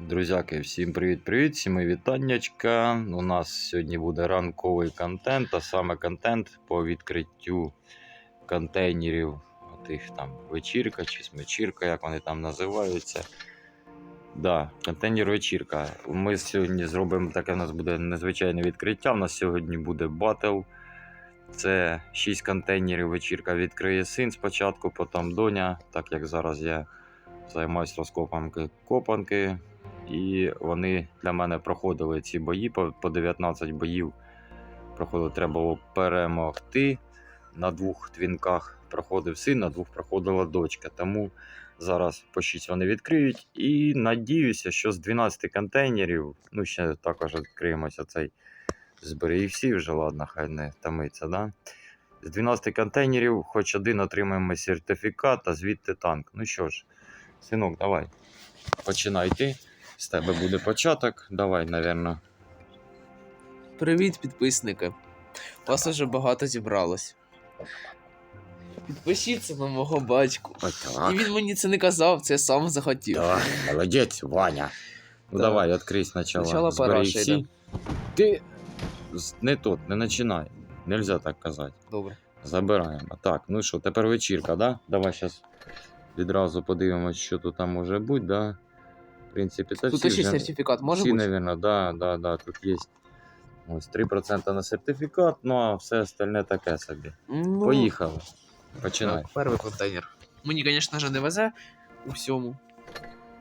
Друзяки, всім привіт-привіт, всім вітаннячка. У нас сьогодні буде ранковий контент, а саме контент по відкриттю контейнерів, тих там вечірка чи смечірка, як вони там називаються. Да, контейнер вечірка. Ми сьогодні зробимо таке, у нас буде незвичайне відкриття. У нас сьогодні буде батл. Це 6 контейнерів вечірка відкриє син спочатку, потім доня, так як зараз я займаюся розкопанки копанки. І вони для мене проходили ці бої по, по 19 боїв. Проходили, треба було перемогти. На двох твінках проходив син, на двох проходила дочка. Тому зараз по 6 вони відкриють. І надіюся, що з 12 контейнерів, ну ще також відкриємося цей збери і всі вже, ладно, хай не тамиться. Да? З 12 контейнерів, хоч один отримаємо сертифікат, а звідти танк. Ну що ж, синок, давай. Починай ти. З тебе буде початок. Давай, напевно. Привіт, підписники. Вас уже багато зібралось. Підпишіться на мого батьку. Отак. І він мені це не казав, це я сам захотів. Так, молодець, Ваня. Ну Так. давай, відкрий спочатку. Спочатку Збери параша всі. йде. Ти з- не тут, не починай. Нельзя так казати. Добре. Забираємо. Так, ну що, тепер вечірка, да? Давай зараз відразу подивимось, що тут там може бути, да? В принципі, це Тут всі ще вже- сертифікат може всі, бути? наверное, да, да, да, тут є. Ось 3% на сертифікат, ну а все остальне таке собі. Ну, Поїхали. Починай. так, перший контейнер. Мені, звісно ж, не везе у всьому,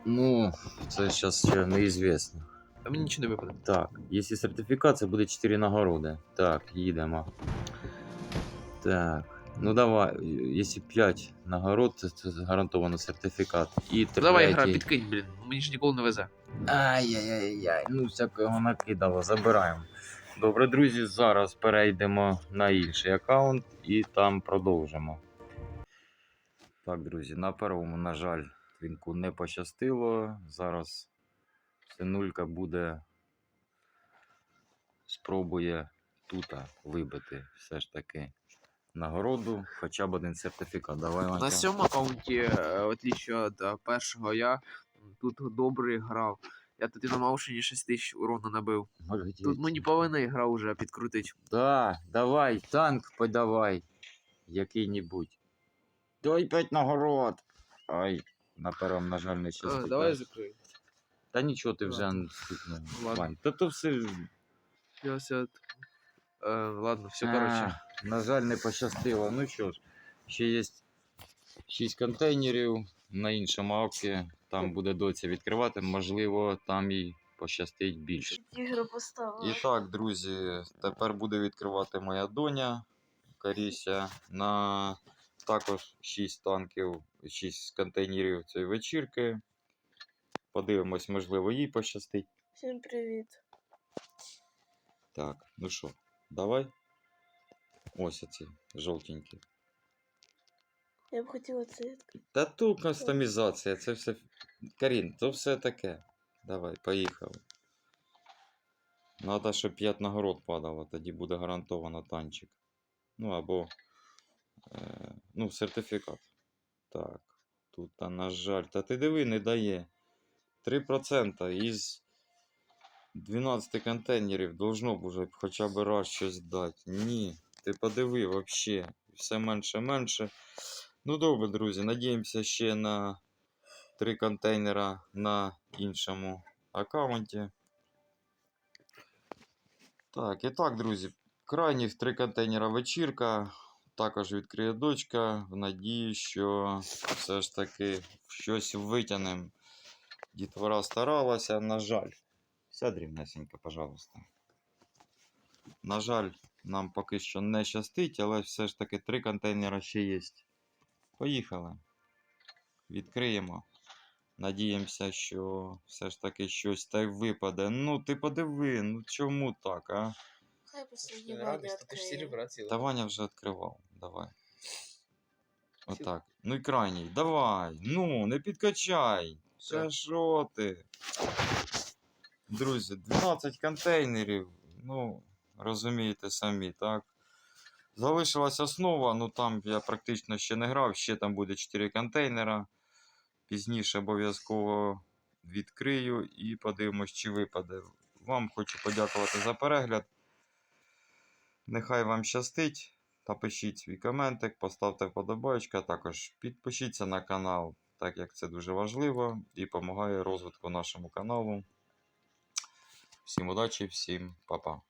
Ну, це зараз ще неізвісно. а мені нічого не випаде. Так, якщо сертифікат, це буде 4 нагороди. Так, їдемо. Так. Ну давай, якщо 5 нагород, то це гарантовано сертифікат. І третій. Давай гра, підкинь, блін, мені ж ніколи не везе. Ай-яй-яй-яй, ну всякого накидало, забираємо. Добре, друзі, зараз перейдемо на інший аккаунт і там продовжимо. Так, друзі, на первому, на жаль, твінку не пощастило. Зараз синулька буде спробує тут вибити все ж таки нагороду, хоча б один сертифікат. Давай, На Ванька. аккаунті, е, в отличие від е, першого, я тут добре грав. Я тут і на Маушені 6 тисяч урону набив. Тут мені повинна гра вже підкрутить. Да, давай, танк подавай. Який-небудь. Дай п'ять нагород. Ай, на першому, на жаль, не щастить. Давай я закрию. Та нічого ти вже. Вань. Та то все. Я все... Е, ладно, все, А, коротше. На жаль, не пощастило. Ну що ж, ще є 6 контейнерів на іншому авці. Там буде доця відкривати. Можливо, там і пощастить більше. І так, друзі, тепер буде відкривати моя доня Каріся на також 6 танків, 6 контейнерів цієї вечірки. Подивимось, можливо, їй пощастить. Всім привіт. Так, ну що, давай. Ось оці жовтенькі. Я б хотіла це відкрити. Та тут кастомізація, це все. Карін, то все таке. Давай, поїхали. Надо, щоб 5 нагород падало, тоді буде гарантовано танчик. Ну або. Е, ну, сертифікат. Так. Тут, та, на жаль, та ти диви, не дає. 3% із 12 контейнерів должно б уже хоча б раз щось дати. Ні. Ти подиви вообще. Все менше менше. Ну добре, друзі, надіємося ще на 3 контейнера на іншому аккаунті. Так, і так, друзі, крайніх 3 контейнера вечірка. Також відкриє дочка. В надії, що все ж таки щось витягнемо. Дітвора старалася, на жаль. Сядь рівнесенько, пожалуйста. На жаль, нам поки що не щастить, але все ж таки 3 контейнера ще є. Поїхали. Відкриємо. Надіємося, що все ж таки щось та й випаде. Ну, ти подиви, ну чому так, а? Хай послідні Ваня відкриє. Та Ваня вже відкривав. Давай. Отак. Ну і крайній. Давай. Ну, не підкачай. Все. Що ти? Друзі, 12 контейнерів. Ну, розумієте самі, так? Залишилась основа, ну там я практично ще не грав, ще там буде 4 контейнера. Пізніше обов'язково відкрию і подивимось, чи випаде. Вам хочу подякувати за перегляд. Нехай вам щастить. Та пишіть свій коментик, поставте вподобайку, також підпишіться на канал, так як це дуже важливо і допомагає розвитку нашому каналу. Всім удачі, всім па-па.